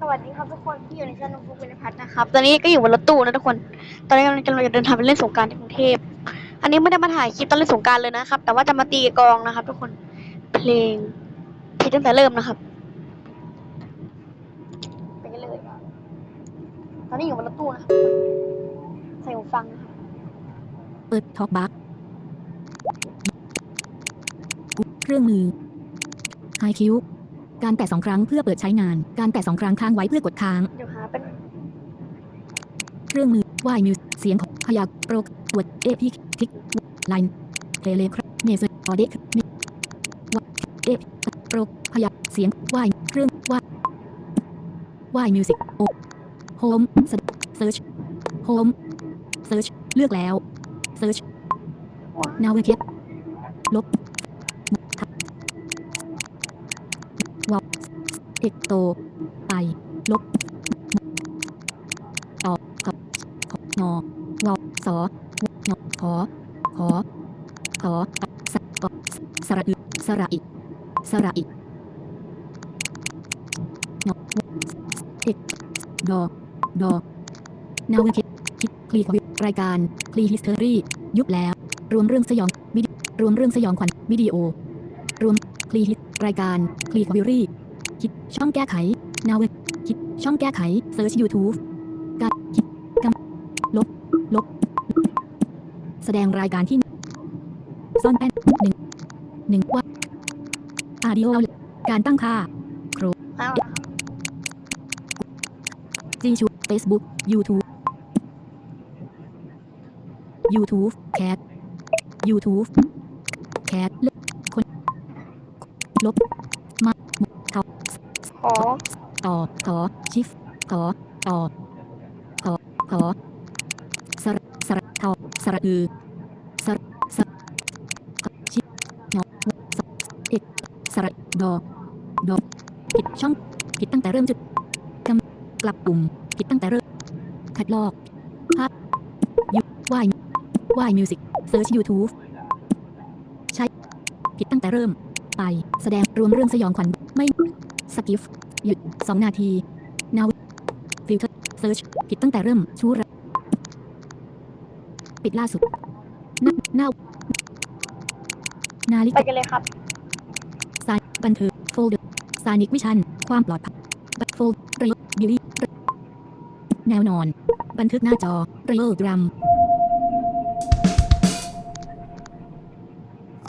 สวัสดีครับทุกคนที่อยู่ในช่องน้องฟุกเป็นพัฒน์นะครับ ตอนนี้ก็อยู่บนรถตู้นะทุกคน ตอนนี้กำลังจะเดินทางไปเล่นสงการที่กรุงเทพ อันนี้ไม่ได้มาถ่ายคลิปตอนเล่นสงการเลยนะครับ แต่ว่าจะมาตีกองนะครับ ทุกคน เพลงเพลงตั้งแต่เริ่มนะครับ ไปกันเลย ตอนนี้อยู่บนรถตู้นะครับใส่หูฟังนะครับเปิดท็อกบัคเครื่องมือไฮคิว การแตะสองครั้งเพื่อเปิดใช้งาน การแตะสองครั้งค้างไว้เพื่อกดค้าง เดี๋ยวหาเป็นเครื่องมือวายมิวเสียงของพยากโปรกวดเอพิทิกไลน์เทเลครเมสออเดกมิวเอโปรพยากเสียงวายเครื่องวายวายมิวสิกโอโฮมเซิร์ชโฮมเซิร์ชเลือกแล้วเซิร์ชนาวิเกตลบ เอกโต ไป ลบต่อกับงอวอสองอขอขอขอสกสระอึสระอิสระอิงอเอกดอดอนาวิเกตคิดคลีกวิรายการคลีฮิสเทอรี่ยุบแล้ว รวมเรื่องสยองวิดีรวมเรื่องสยองขวัญวิดีโอ รวมคลีฮิตรายการคลีควิรี่ คิดช่องแก้ไขนาเวคิดช่องแก้ไขเซิร์ช YouTube การคิดกำลบลบ แสดงรายการที่ซ่อนแป้นหนึ่งหนึ่งว่าอาดิโอการตั้งค่าอ้าวจีชู Facebook YouTube YouTube Cat YouTube Cat เลือกคนลบ อตอต่อชิฟต่อตอต่อต่อสระสระทาสระอือสระสระชิฟหนอสเอกสระดอดอผิดช่องผิดตั้งแต่เริ่มจุดกำกลับปุ่มผิดตั้งแต่เริ่มคัดลอกภาพยูวายวายมิวสิกเซิร์ชยูทูบใช้ผิดตั้งแต่เริ่มไปแสดงรวมเรื่องสยองขวัญ สกิฟหยุด2นาทีนาวิฟิลเตอร์เซิร์ชผิดตั้งแต่เริ่มชูระปิดล่าสุดหน้าหน้านาฬิไปกากันเลยครับสายบันเทิงโฟลเดอร์ซานิกวิชัน ความปลอดภัยบัตโฟลเรย์บิลลี่แนวนอน บันทึกหน้าจอเรย์กรัม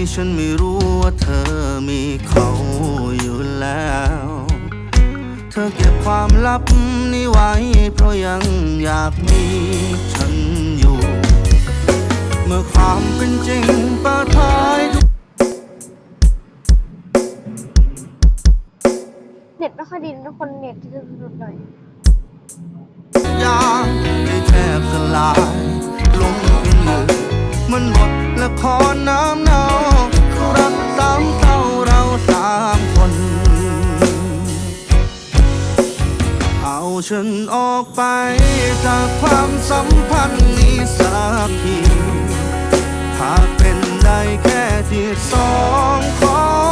ที่ฉันไม่รู้ว่าเธอมีเขาอยู่แล้ว เธอเก็บความลับนี้ไว้ เพราะยังอยากมีฉันอยู่ เมื่อความเป็นจริงเปิดเผยทุกเน็ตไม่ค่อยดีนะทุกคนเน็ตจะหลุดหน่อยอย่างให้แทบสลายลงเป็นเหยื่อมันบทละครน้ำเนา ฉันออกไป จากความสัมพันธ์นี้สักทีหากเป็นได้แค่ที่สองของ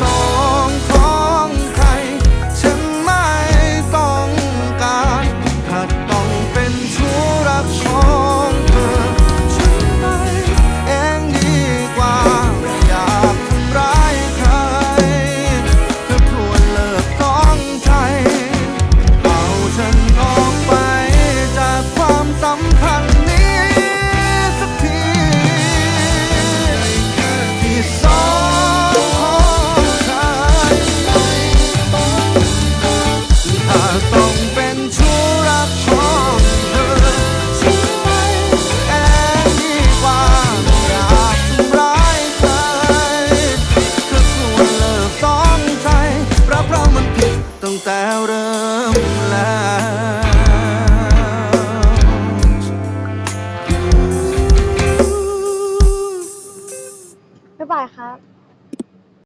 สองของใคร ฉันไม่ต้องการถ้าต้องเป็นชู้รักของเธอ ฉันไปเองดีกว่าอยากทำร้ายใครเธอวนเลิกต้องใจเอาฉันออกไปจากความสัมพันธ์ terra